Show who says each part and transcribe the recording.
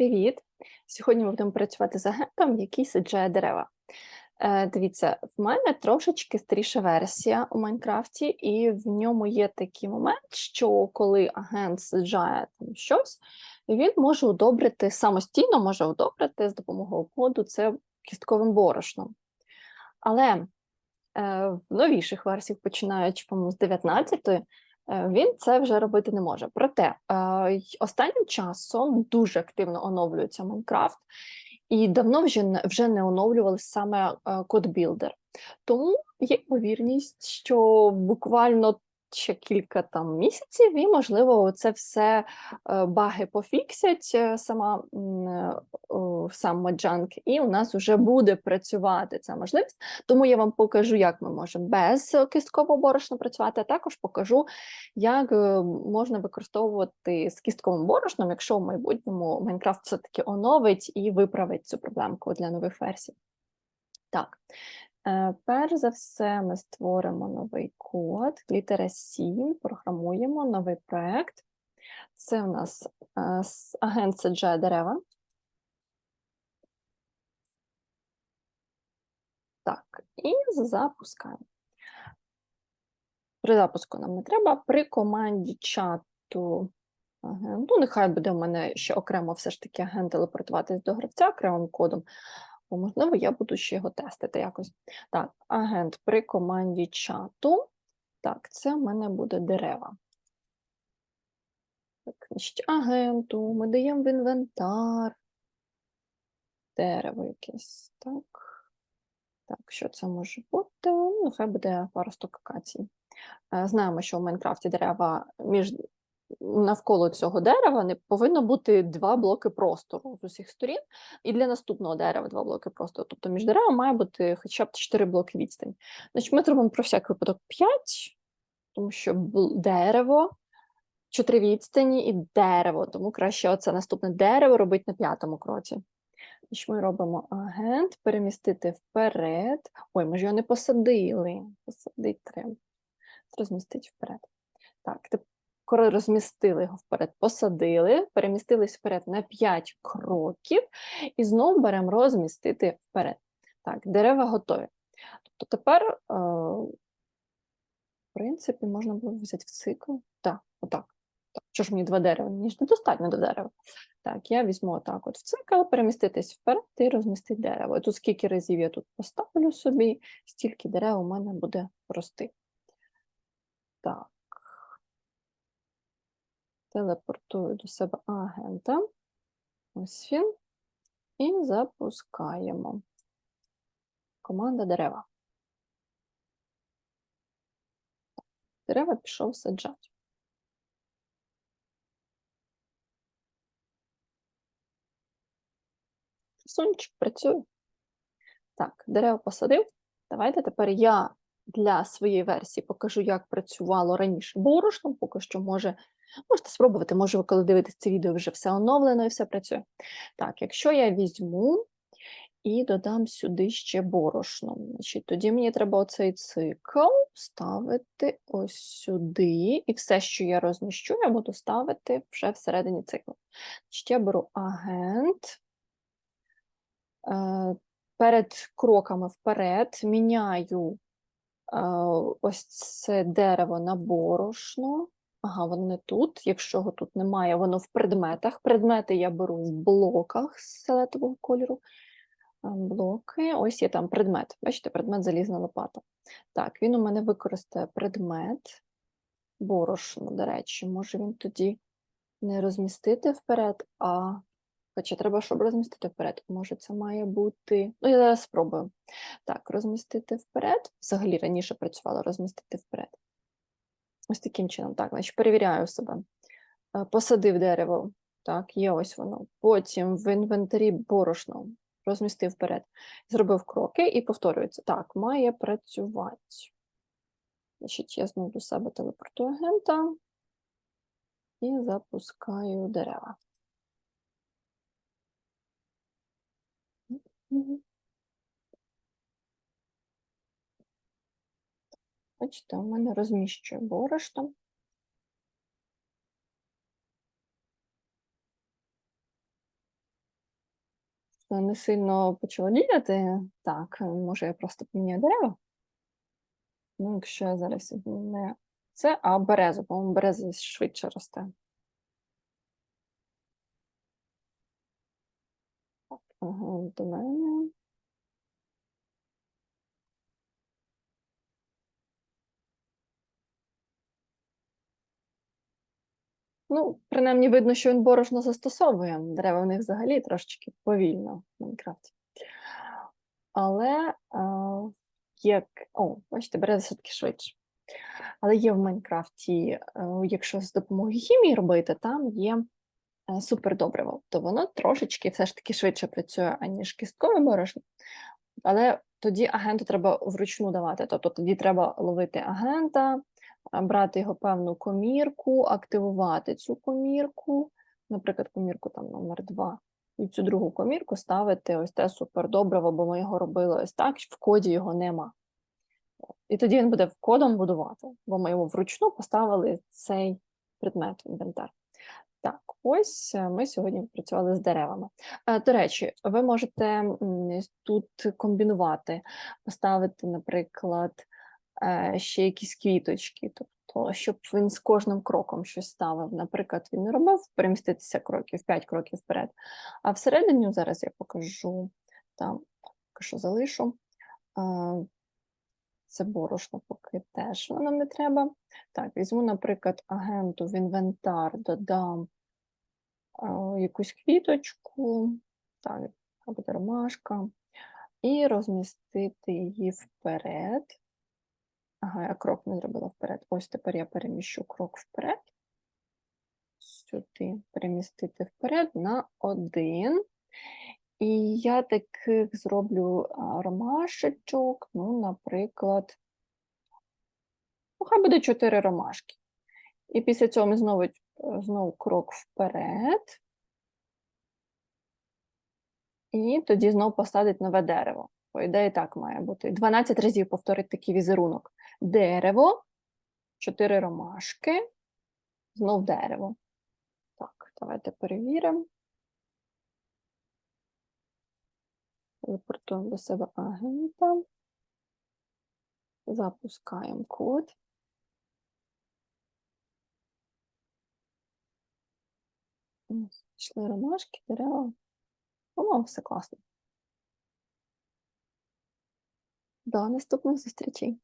Speaker 1: Привіт! Сьогодні ми будемо працювати з агентом, який саджає дерева. Е, дивіться, в мене трошечки старіша версія у Майнкрафті, і в ньому є такий момент, що коли агент саджає там щось, він може удобрити самостійно, може удобрити з допомогою коду це кістковим борошном. Але е, в новіших версіях, починаючи по-моєму, з 19-ї, Е, він це вже робити не може. Проте е, останнім часом дуже активно оновлюється Майнкрафт, і давно вже вже не оновлювали саме кодбілдер. Тому є ймовірність, що буквально ще кілька там місяців, і, можливо, це все е, баги пофіксять е, сама е, сам Маджанк, і у нас вже буде працювати ця можливість. Тому я вам покажу, як ми можемо без кісткового борошна працювати, а також покажу, як можна використовувати з кістковим борошном, якщо в майбутньому Майнкрафт все-таки оновить і виправить цю проблемку для нових версій. Так, перш за все, ми створимо новий код, літера 7, програмуємо новий проект. Це у нас е, агент саджає дерева. Так, і запускаємо. При запуску нам не треба. При команді чату агенту, нехай буде в мене ще окремо все ж таки агент телепортуватись до гравця окремим кодом. Бо, можливо, я буду ще його тестити якось. Так, агент при команді чату. Так, це в мене буде дерева. Так, агенту ми даємо в інвентар. Дерево якесь. Так. Так, що це може бути? Ну, хай буде паросток акації. Е, знаємо, що в Майнкрафті дерева між навколо цього дерева не повинно бути два блоки простору з усіх сторін, і для наступного дерева два блоки простору. Тобто між деревами має бути хоча б 4 блоки відстані. Значить, Ми зробимо про всяк випадок 5, тому що дерево, 4 відстані і дерево, тому краще оце наступне дерево робити на п'ятому кроці. Значить, Ми робимо агент, перемістити вперед. Ой, ми ж його не посадили. Посадити треба. Розмістити вперед. Так, коли розмістили його вперед, посадили, перемістились вперед на 5 кроків, і знову беремо розмістити вперед. Так, дерева готові. Тобто тепер, е, в принципі, можна було взяти в цикл. Так, отак. Так, Що ж мені два дерева? Мені ж недостатньо до дерева. Так, я візьму отак от в цикл, переміститись вперед і розмістити дерево. І тут скільки разів я тут поставлю собі, стільки дерев у мене буде рости. Так телепортую до себе агента. Ось він. І запускаємо. Команда дерева. Дерева пішов саджати. Сончик працює. Так, дерева посадив. Давайте тепер я для своєї версії покажу, як працювало раніше борошном, поки що може Можете спробувати, може, ви коли дивитесь це відео, вже все оновлено і все працює. Так, якщо я візьму і додам сюди ще борошно, значить, тоді мені треба оцей цикл ставити ось сюди, і все, що я розміщу, я буду ставити вже всередині циклу. Значить, Я беру агент. Е, перед кроками вперед міняю е, ось це дерево на борошно. Ага, воно не тут. Якщо його тут немає, воно в предметах. Предмети я беру в блоках з фіолетового кольору. Блоки, ось є там предмет. Бачите, предмет залізна лопата. Так, він у мене використає предмет. Борошно, до речі, може він тоді не розмістити вперед, а. Хоча треба, щоб розмістити вперед. Може, це має бути. Ну, я зараз спробую. Так, розмістити вперед. Взагалі раніше працювало розмістити вперед. Ось таким чином, так, значить, перевіряю себе. Е, посадив дерево, так, є ось воно. Потім в інвентарі борошно розмістив вперед, зробив кроки і повторюється. Так, має працювати. Значить, я знову до себе телепортую агента і запускаю дерева. Бачите, у мене розміщує борошно. не сильно почало діяти. Так, може, я просто поміняю дерева? Ну, якщо я зараз не це, а березу, по-моєму, береза швидше росте. Ага, до мене. Ну, принаймні видно, що він борошно застосовує. Дерева в них взагалі трошечки повільно в Майнкрафті. Але а, є. О, бачите, береза все-таки швидше. Але є в Майнкрафті, е, якщо з допомогою хімії робити, там є е, супердобриво, то воно трошечки все ж таки швидше працює, аніж кісткове борошно. Але тоді агенту треба вручну давати. Тобто тоді треба ловити агента, брати його певну комірку, активувати цю комірку, наприклад, комірку там номер 2 і цю другу комірку ставити ось те супердобриво, бо ми його робили ось так, в коді його нема. І тоді він буде кодом будувати, бо ми йому вручну поставили цей предмет інвентар. Так, ось е, ми сьогодні працювали з деревами. Е, До речі, ви можете тут комбінувати, поставити, наприклад, ще якісь квіточки, тобто, щоб він з кожним кроком щось ставив. Наприклад, він не робив переміститися кроків, 5 кроків вперед. А всередині зараз я покажу, там що залишу. Е, Це борошно поки теж воно не треба. Так, візьму, наприклад, агенту в інвентар, додам якусь квіточку, так, яка буде ромашка, і розмістити її вперед. Ага, я крок не зробила вперед. Ось тепер я переміщу крок вперед. Сюди перемістити вперед на один. І я таких зроблю ромашечок, ну, наприклад, ну, хай буде 4 ромашки. І після цього ми знову, знову крок вперед. І тоді знову посадить нове дерево. По ідеї так має бути. 12 разів повторить такий візерунок. Дерево, 4 ромашки, знов дерево. Так, давайте перевіримо. Репортуємо до себе агента. Запускаємо код. Пішли ромашки, дерева. О, все класно. До наступних зустрічей.